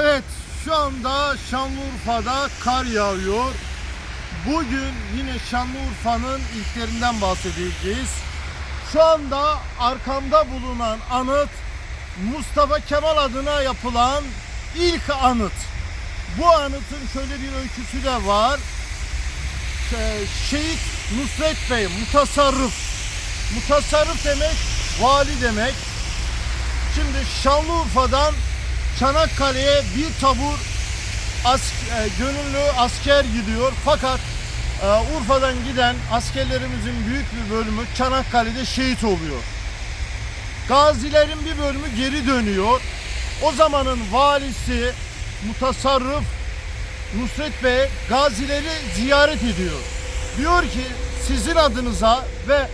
Evet, şu anda Şanlıurfa'da kar yağıyor. Bugün yine Şanlıurfa'nın ilklerinden bahsedeceğiz. Şu anda arkamda bulunan anıt Mustafa Kemal adına yapılan ilk anıt. Bu anıtın şöyle bir öyküsü de var. Ee, Şehit Nusret Bey, mutasarrıf. Mutasarrıf demek, vali demek. Şimdi Şanlıurfa'dan Çanakkale'ye bir tabur as, e, gönüllü asker gidiyor. Fakat e, Urfa'dan giden askerlerimizin büyük bir bölümü Çanakkale'de şehit oluyor. Gazilerin bir bölümü geri dönüyor. O zamanın valisi mutasarrıf Nusret Bey gazileri ziyaret ediyor. Diyor ki sizin adınıza ve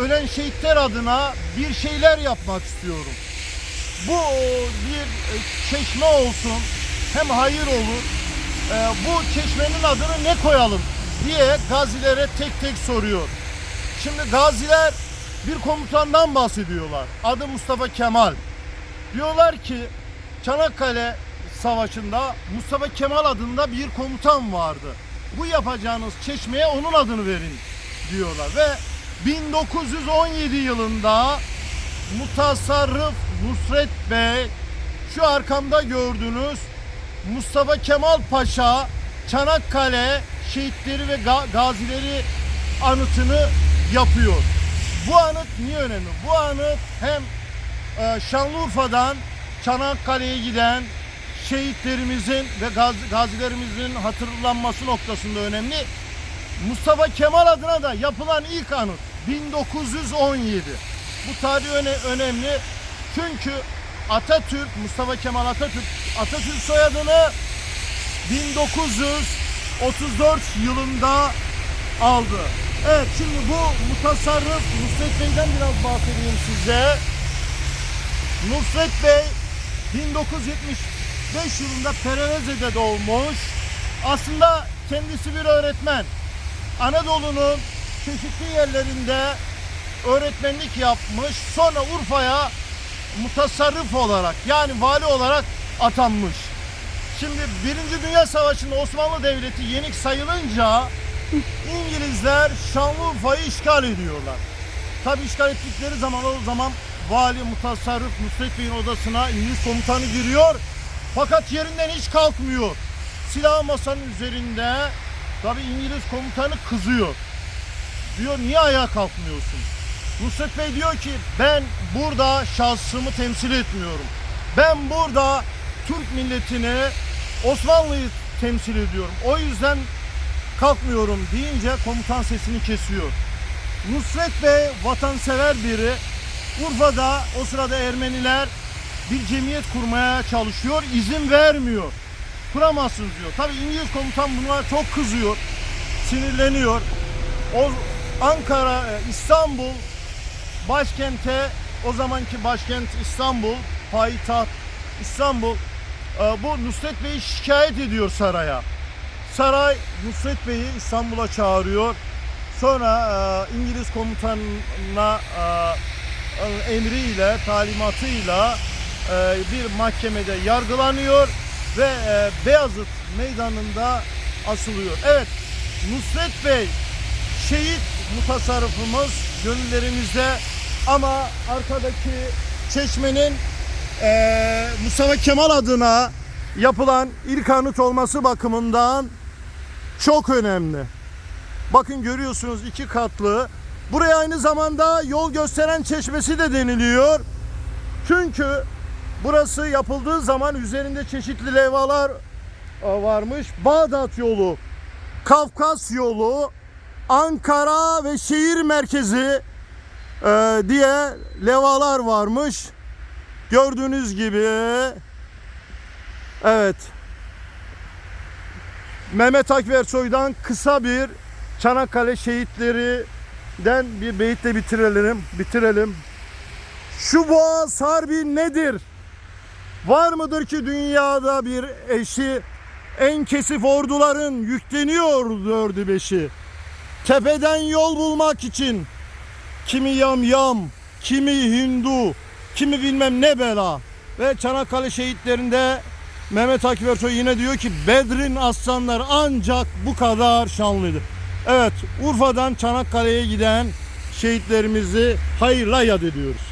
ölen şehitler adına bir şeyler yapmak istiyorum. Bu bir e, çeşme olsun hem hayır olur. E, bu çeşmenin adını ne koyalım diye gazilere tek tek soruyor. Şimdi gaziler bir komutandan bahsediyorlar. Adı Mustafa Kemal. Diyorlar ki Çanakkale Savaşı'nda Mustafa Kemal adında bir komutan vardı. Bu yapacağınız çeşmeye onun adını verin diyorlar ve 1917 yılında Mutasarrıf Nusret Bey şu arkamda gördüğünüz Mustafa Kemal Paşa Çanakkale şehitleri ve ga- gazileri anıtını yapıyor. Bu anıt niye önemli? Bu anıt hem e, Şanlıurfa'dan Çanakkale'ye giden şehitlerimizin ve gaz- gazilerimizin hatırlanması noktasında önemli. Mustafa Kemal adına da yapılan ilk anıt 1917. Bu tarih öne, önemli çünkü Atatürk, Mustafa Kemal Atatürk, Atatürk soyadını 1934 yılında aldı. Evet şimdi bu mutasarrıf Nusret Bey'den biraz bahsedeyim size. Nusret Bey 1975 yılında Pereveze'de doğmuş. Aslında kendisi bir öğretmen. Anadolu'nun çeşitli yerlerinde öğretmenlik yapmış. Sonra Urfa'ya mutasarrıf olarak yani vali olarak atanmış. Şimdi Birinci Dünya Savaşı'nda Osmanlı Devleti yenik sayılınca İngilizler Şanlıurfa'yı işgal ediyorlar. Tabi işgal ettikleri zaman o zaman vali mutasarrıf Nusret Bey'in odasına İngiliz komutanı giriyor. Fakat yerinden hiç kalkmıyor. Silah masanın üzerinde tabi İngiliz komutanı kızıyor. Diyor niye ayağa kalkmıyorsun? Nusret Bey diyor ki ben burada şahsımı temsil etmiyorum. Ben burada Türk milletini Osmanlı'yı temsil ediyorum. O yüzden kalkmıyorum deyince komutan sesini kesiyor. Nusret Bey vatansever biri. Urfa'da o sırada Ermeniler bir cemiyet kurmaya çalışıyor. izin vermiyor. Kuramazsınız diyor. Tabi İngiliz komutan buna çok kızıyor. Sinirleniyor. O Ankara, e, İstanbul başkente o zamanki başkent İstanbul, payitaht İstanbul e, bu Nusret Bey'i şikayet ediyor saraya. Saray Nusret Bey'i İstanbul'a çağırıyor. Sonra e, İngiliz komutanına e, emriyle, talimatıyla bir mahkemede yargılanıyor ve Beyazıt meydanında asılıyor. Evet, Nusret Bey şehit mutasarrıfımız gönüllerimizde ama arkadaki çeşmenin e, Mustafa Kemal adına yapılan ilk anıt olması bakımından çok önemli. Bakın görüyorsunuz iki katlı. Buraya aynı zamanda yol gösteren çeşmesi de deniliyor. Çünkü burası yapıldığı zaman üzerinde çeşitli levhalar e, varmış. Bağdat yolu, Kafkas yolu, Ankara ve şehir merkezi e, diye levalar varmış. Gördüğünüz gibi evet Mehmet Akversoy'dan kısa bir Çanakkale şehitlerinden bir beyitle bitirelim. Bitirelim. Şu boğaz harbi nedir? Var mıdır ki dünyada bir eşi en kesif orduların yükleniyor dördü beşi. Tepeden yol bulmak için kimi yam yam, kimi Hindu, kimi bilmem ne bela ve Çanakkale şehitlerinde Mehmet Akif Ersoy yine diyor ki Bedrin aslanları ancak bu kadar şanlıydı. Evet Urfa'dan Çanakkale'ye giden şehitlerimizi hayırla yad ediyoruz.